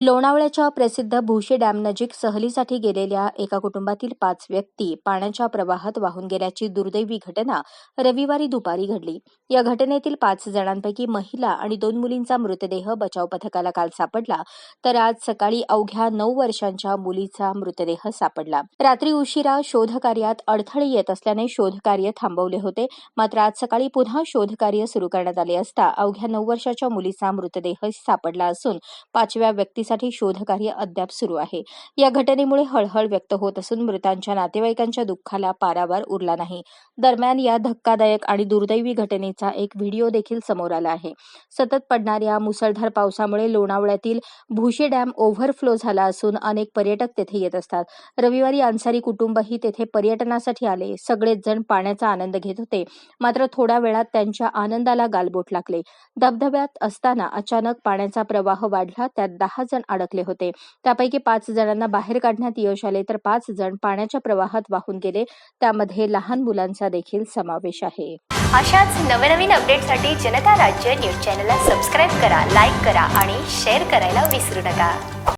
लोणावळ्याच्या प्रसिद्ध भुशी डॅम नजीक सहलीसाठी गेलेल्या एका कुटुंबातील पाच व्यक्ती पाण्याच्या प्रवाहात वाहून गेल्याची दुर्दैवी घटना रविवारी दुपारी घडली. या घटनेतील पाच जणांपैकी महिला आणि दोन मुलींचा मृतदेह बचाव पथकाला काल सापडला तर आज सकाळी अवघ्या नऊ वर्षांच्या मुलीचा मृतदेह सापडला. रात्री उशिरा शोधकार्यात अडथळे येत असल्याने शोधकार्य थांबवले होते मात्र आज सकाळी पुन्हा शोधकार्य सुरू करण्यात आले असता अवघ्या नऊ वर्षाच्या मुलीचा मृतदेह सापडला असून पाचव्या व्यक्ती व्यक्तीसाठी शोधकार्य अद्याप सुरू आहे. या घटनेमुळे हळहळ व्यक्त होत असून मृतांच्या नातेवाईकांच्या दुःखाला पारावार उरला नाही. दरम्यान या धक्कादायक आणि दुर्दैवी घटनेचा एक व्हिडिओ देखील समोर आला आहे. सतत पडणाऱ्या मुसळधार पावसामुळे लोणावळ्यातील भुशी डॅम ओव्हरफ्लो झाला असून अनेक पर्यटक तेथे येत असतात. रविवारी अन्सारी कुटुंबही तेथे पर्यटनासाठी आले. सगळेच जण पाण्याचा आनंद घेत होते. मात्र थोड्या वेळात त्यांच्या आनंदाला गालबोट लागले. धबधब्यात असताना अचानक पाण्याचा प्रवाह वाढला. त्यात दहा जण जण अडकले होते. त्यापैकी पाच जणांना बाहेर काढण्यात यश आले तर पाच जण पाण्याच्या प्रवाहात वाहून गेले. त्यामध्ये लहान मुलांचा देखील समावेश आहे. अशाच नवनवीन अपडेटसाठी जनता राज्य न्यूज चॅनलला सबस्क्राईब करा लाईक करा आणि शेअर करायला विसरू नका.